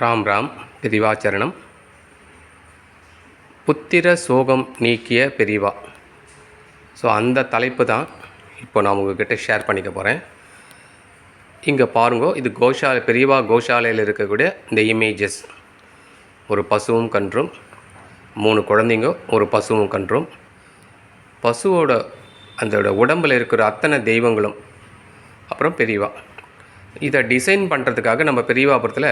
ராம் ராம் பெரிவாச்சரணம் புத்திர சோகம் நீக்கிய பெரிவா. ஸோ அந்த தலைப்பு தான் இப்போ நான் உங்ககிட்ட ஷேர் பண்ணிக்க போகிறேன் இங்கே பாருங்க இது கோஷாலை பெரியவா கோஷாலையில் இருக்கக்கூடிய இந்த இமேஜஸ் ஒரு பசுவும் கன்றும் மூணு குழந்தைங்க ஒரு பசுவும் கன்றும். பசுவோட அதோட உடம்பில் இருக்கிற அத்தனை தெய்வங்களும் அப்புறம் பெரியவா இதை டிசைன் பண்ணுறதுக்காக நம்ம பெரியவாபுரத்தில்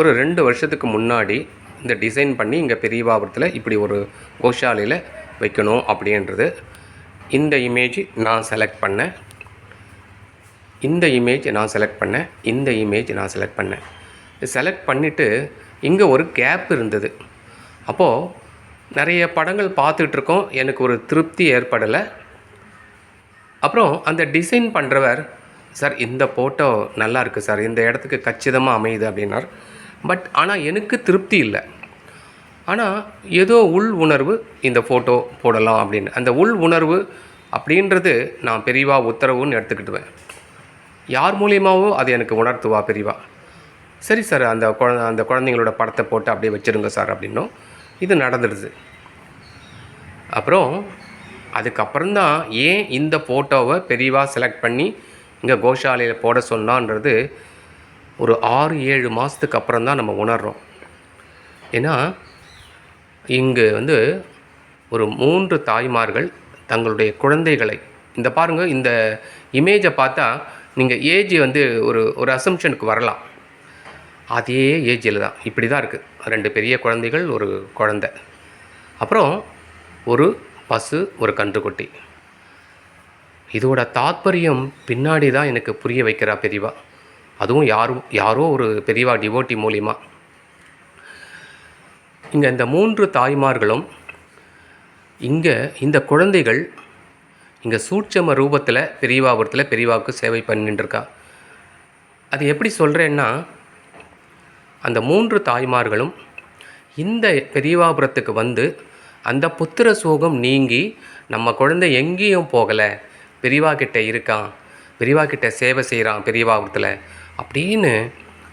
ஒரு ரெண்டு வருஷத்துக்கு முன்னாடி இந்த டிசைன் பண்ணி இங்கே பெரியவாபுரத்தில் இப்படி ஒரு கோஷாலையில் வைக்கணும் அப்படின்றது இந்த இமேஜ் நான் செலக்ட் பண்ணேன் இந்த இமேஜ் நான் செலக்ட் பண்ணேன் இந்த இமேஜ் நான் செலக்ட் பண்ணேன் செலக்ட் பண்ணிவிட்டு இங்கே ஒரு கேப் இருந்தது. அப்போது நிறைய படங்கள் பார்த்துட்ருக்கோம் எனக்கு ஒரு திருப்தி ஏற்படலை. அப்புறம் அந்த டிசைன் பண்ணுறவர் சார் இந்த ஃபோட்டோ நல்லா இருக்குது சார். இந்த இடத்துக்கு கச்சிதமாக அமையுது அப்படின்னார். பட் ஆனால் எனக்கு திருப்தி இல்லை. ஆனால் ஏதோ உள் உணர்வு இந்த ஃபோட்டோ போடலாம் அப்படின்னு. அந்த உள் உணர்வு அப்படின்றது நான் பெரியவா உத்தரவுன்னு எடுத்துக்கிட்டுவேன். யார் மூலியமாகவோ அது எனக்கு உணர்த்துவா பெரியவா சரி சார் அந்த குழந்த அந்த குழந்தைங்களோட படத்தை போட்டு அப்படியே வச்சுருங்க சார் அப்படின்னும். இது நடந்துடுது. அப்புறம் அதுக்கப்புறம்தான் ஏன் இந்த ஃபோட்டோவை பெரியவா செலக்ட் பண்ணி இங்கே கோஷாலையில் போட சொன்னான்றது ஒரு ஆறு ஏழு மாதத்துக்கு அப்புறம் தான் நம்ம உணர்கிறோம் ஏன்னா இங்கு வந்து ஒரு மூன்று தாய்மார்கள் தங்களுடைய குழந்தைகளை இந்த பாருங்கள் இந்த இமேஜை பார்த்தா நீங்கள் ஏஜ் வந்து ஒரு ஒரு அசம்ஷனுக்கு வரலாம். அதே ஏஜில் தான் இப்படி தான் இருக்குது ரெண்டு பெரிய குழந்தைகள் ஒரு குழந்தை. அப்புறம் ஒரு பசு ஒரு கன்றுக்குட்டி. இதோட தாத்பரியம் பின்னாடி தான் எனக்கு புரிய வைக்கிறா பெரியவா. அதுவும் யாரும் யாரோ ஒரு பெரியவா டிவோட்டி மூலிமா இங்கே இந்த மூன்று தாய்மார்களும் இங்கே இந்த குழந்தைகள் இங்கே சூட்சம ரூபத்தில் பெரியவாபுரத்தில் பெரியவாவுக்கு சேவை பண்ணிட்டுருக்கா அது எப்படி சொல்கிறேன்னா அந்த மூன்று தாய்மார்களும் இந்த பெரியவாபுரத்துக்கு வந்து அந்த புத்திர சோகம் நீங்கி நம்ம குழந்தை எங்கேயும் போகலை பெரியவா கிட்டே இருக்கான் பெரியவா கிட்ட சேவை செய்கிறான் பெரியவாபுரத்தில் அப்படின்னு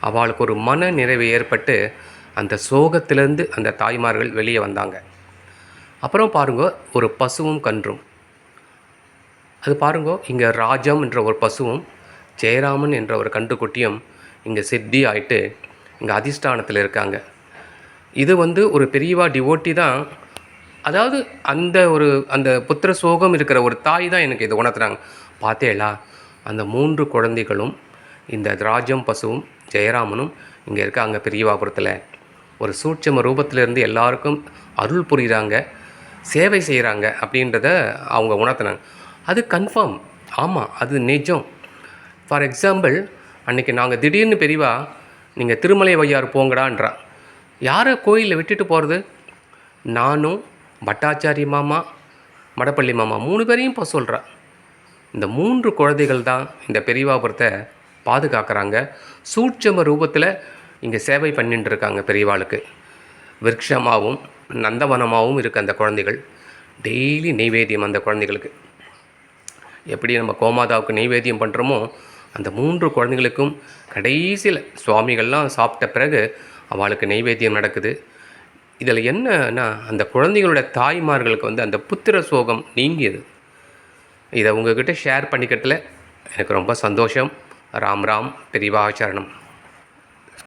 அவளுக்கு ஒரு மன நிறைவு ஏற்பட்டு அந்த சோகத்திலேருந்து அந்த தாய்மார்கள் வெளியே வந்தாங்க. அப்புறம் பாருங்க ஒரு பசுவும் கன்றும். அது பாருங்க இங்கே ராஜம் என்ற ஒரு பசுவும் ஜெயராமன் என்ற ஒரு கன்றுக்குட்டியும் இங்கே சித்தி ஆயிட்டு இங்கே அதிஷ்டானத்தில் இருக்காங்க. இது வந்து ஒரு பெரியவா டிவோட்டி தான். அதாவது அந்த ஒரு அந்த புத்திர சோகம் இருக்கிற ஒரு தாய் தான் எனக்கு இதை உணர்த்துறாங்க. பார்த்தேலா அந்த மூன்று குழந்தைகளும் இந்த ராஜம் பசுவும் ஜெயராமனும் இங்கே இருக்காங்க பெரியவாபுரத்தில் ஒரு சூட்சம ரூபத்திலிருந்து எல்லாருக்கும் அருள் புரிகிறாங்க சேவை செய்கிறாங்க அப்படின்றத அவங்க உணர்த்தினாங்க. அது கன்ஃபார்ம் ஆமாம் அது நிஜம். ஃபார் எக்ஸாம்பிள் அன்றைக்கி நாங்கள் திடீர்னு பெரியவா நீங்கள் திருமலை வையார் போங்கடான்றா. யாரை கோயிலில் விட்டுட்டு போகிறது நானும் பட்டாச்சாரி மாமா மடப்பள்ளி மாமா மூணு பேரையும் இப்போ சொல்கிறா இந்த மூன்று குழந்தைகள் தான் இந்த பெரியவாபுரத்தை பாதுகாக்கிறாங்க. சூட்சம ரூபத்தில் இங்கே சேவை பண்ணிட்டு இருக்காங்க பெரியவாளுக்கு. விருட்சமாகவும் நந்தவனமாகவும் இருக்குது அந்த குழந்தைகள். டெய்லி நெய்வேத்தியம் அந்த குழந்தைகளுக்கு. எப்படி நம்ம கோமாதாவுக்கு நெய்வேத்தியம் பண்ணுறோமோ அந்த மூன்று குழந்தைகளுக்கும் கடைசியில் சுவாமிகள்லாம் சாப்பிட்ட பிறகு அவளுக்கு நெய்வேத்தியம் நடக்குது. இதில் என்னன்னா அந்த குழந்தைகளோட தாய்மார்களுக்கு வந்து அந்த புத்திர சோகம் நீங்கியது. இதை உங்ககிட்ட ஷேர் பண்ணிக்கிறதுல எனக்கு ரொம்ப சந்தோஷம். ராம் ராம் பெரிவாச்சரணம்